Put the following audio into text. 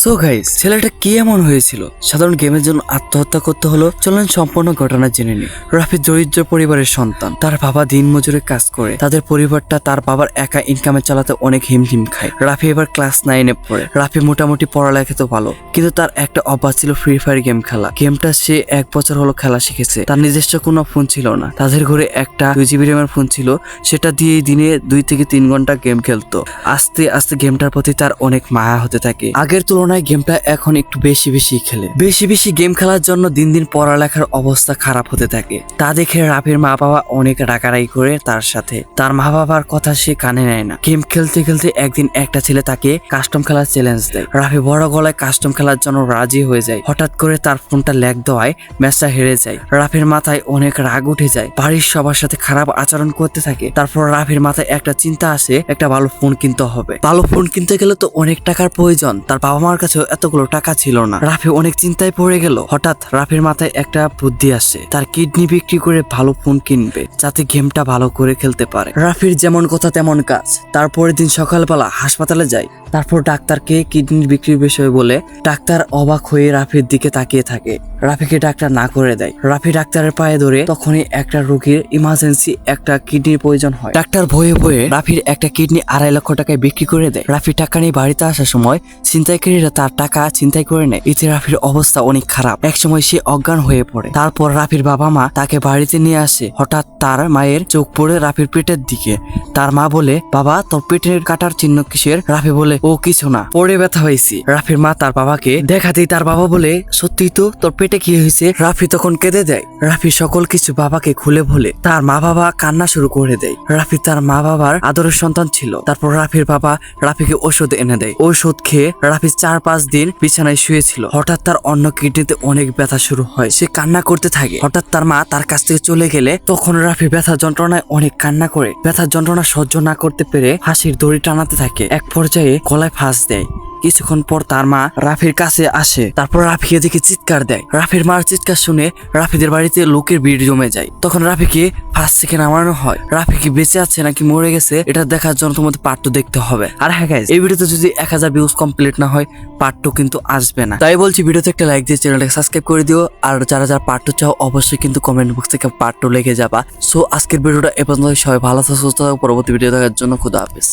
So guys ছেলেটা কি এমন হয়েছিল? সাধারণ গেমের জন্য আত্মহত্যা করতে হলো? চলেন সম্পূর্ণ ঘটনা জেনে নিই। রাফি দরিদ্র পরিবারের সন্তান। তার বাবা দিন মজুরে কাজ করে। তাদের পরিবারটা তার বাবার একা ইনকামে চালাতে অনেক হিমহিম খায়। রাফি এবার ক্লাস নাইনে পড়ে। রাফি মোটামুটি পড়ালেখা তো ভালো, কিন্তু তার একটা অভ্যাস ছিল ফ্রি ফায়ার গেম খেলা। গেমটা সে এক বছর হলো খেলা শিখেছে। তার নিজস্ব কোনো ফোন ছিল না। তাদের ঘরে একটা দুই জিবি র্যামের ফোন ছিল। সেটা দিয়ে দিনে দুই থেকে তিন ঘণ্টা গেম খেলতো। আস্তে আস্তে গেমটার প্রতি তার অনেক মায়া হতে থাকে। আগের তুলনায় গেমটা এখন একটু বেশি বেশি খেলে। বেশি বেশি গেম খেলার জন্য দিন দিন পড়ালেখার অবস্থা খারাপ হতে থাকে। তা দেখে রাফির মা বাবা অনেক রাগারাগি করে তার সাথে। তার মা বাবার কথা সে কানে নেয় না। গেম খেলতে খেলতে একদিন একটা ছেলে তাকে কাস্টম খেলার চ্যালেঞ্জ দেয়। রাফি বড় গলায় কাস্টম খেলার জন্য রাজি হয়ে যায়। হঠাৎ করে তার ফোনটা ল্যাগ দেওয়ায় ম্যাচটা হেরে যায়। রাফির মাথায় অনেক রাগ উঠে যায়। বাড়ির সবার সাথে খারাপ আচরণ করতে থাকে। তারপর রাফির মাথায় একটা চিন্তা আসে, একটা ভালো ফোন কিনতে হবে। ভালো ফোন কিনতে গেলে তো অনেক টাকার প্রয়োজন। তার বাবা মার কাছেও এতগুলো টাকা ছিল না। রাফি অনেক চিন্তায় পড়ে গেল। হঠাৎ রাফির মাথায় একটা বুদ্ধি আসে। তার কিডনি বিক্রি করে ভালো ফোন কিনবে, যাতে গেমটা ভালো করে খেলতে পারে। রাফির যেমন কথা তেমন কাজ। তারপরের দিন সকালবেলা হাসপাতালে যায় তারপর ডাক্তারকে কিডনির বিক্রির বিষয়ে বলে, ডাক্তার অবাক হয়ে রাফির দিকে তাকিয়ে থাকে। রাফিকে ডাক্তার না করে দেয়। রাফি ডাক্তারের পায়ে ধরে তখনই একটা রোগীর ইমার্জেন্সি একটা কিডনির প্রয়োজন হয়। ডাক্তার ভয়ে ভয়ে রাফির একটা কিডনি আড়াই লক্ষ টাকায় বিক্রি করে দেয়। রাফি টাকা নিয়ে বাড়িতে আসার সময় ছিনতাইকারীরা তার টাকা ছিনতাই করে নেয়, এতে রাফির অবস্থা অনেক খারাপ। একসময় সে অজ্ঞান হয়ে পড়ে। তারপর রাফির বাবা মা তাকে বাড়িতে নিয়ে আসে। হঠাৎ তার মায়ের চোখ পড়ে রাফির পেটের দিকে। তার মা বলে, বাবা, তোর পেটের কাটার চিহ্ন কিসের? রাফি বলে, ও, কিছু না। পড়ে ব্যথা হয়েছি। রাফির মা তার বাবাকে দেখাতেই তার বাবা বলে, সত্যি তো, তোর পেটে কি হয়েছে? রাফি তখন কেঁদে দেয়। রাফি সকল কিছু বাবাকে খুলে বলে, তার মা বাবা কান্না শুরু করে দেয়। রাফি তার মা বাবার আদরের সন্তান ছিল। তারপর রাফির বাবা রাফিকে ওষুধ এনে দেয়। ওষুধ খেয়ে রাফি চার পাঁচ দিন বিছানায় শুয়েছিল। হঠাৎ তার অন্য কিডনিতে অনেক ব্যথা শুরু হয়। সে কান্না করতে থাকে। হঠাৎ তার মা তার কাছ থেকে চলে গেলে তখন রাফি ব্যথা যন্ত্রণায় অনেক কান্না করে। ব্যথা যন্ত্রণা সহ্য না করতে পেরে হাসির দড়ি টানাতে থাকে। এক পর্যায়ে গলায় ফাঁস দেয়। কিছুক্ষণ পর তার মা রাফির কাছে আসে। তারপর রাফিকে দেখে চিৎকার দেয়। রাফির মার চিৎকার শুনে রাফিদের বাড়িতে লোকের ভিড় জমে যায়। তখন রাফিকে ফার্স্ট থেকে নামানো হয়। রাফি কি বেঁচে আছে নাকি মরে গেছে এটা দেখার জন্য তোমাদের পার্ট টু দেখতে হবে। আর হ্যাঁ guys, এই ভিডিওতে যদি এক হাজার ভিউজ কমপ্লিট না হয় পার্ট টু কিন্তু আসবে না। তাই বলছি ভিডিওতে একটা লাইক দিয়ে চ্যানেলটাকে সাবস্ক্রাইব করে দিও। আর যারা যারা পার্ট টু চাও অবশ্যই কিন্তু কমেন্ট বক্স থেকে পার্ট টু লেগে যাবা। সো আজকের ভিডিওটা এ পর্যন্ত সবাই ভালো থাকো পরবর্তী ভিডিও দেখার জন্য খুদা হাফেজ।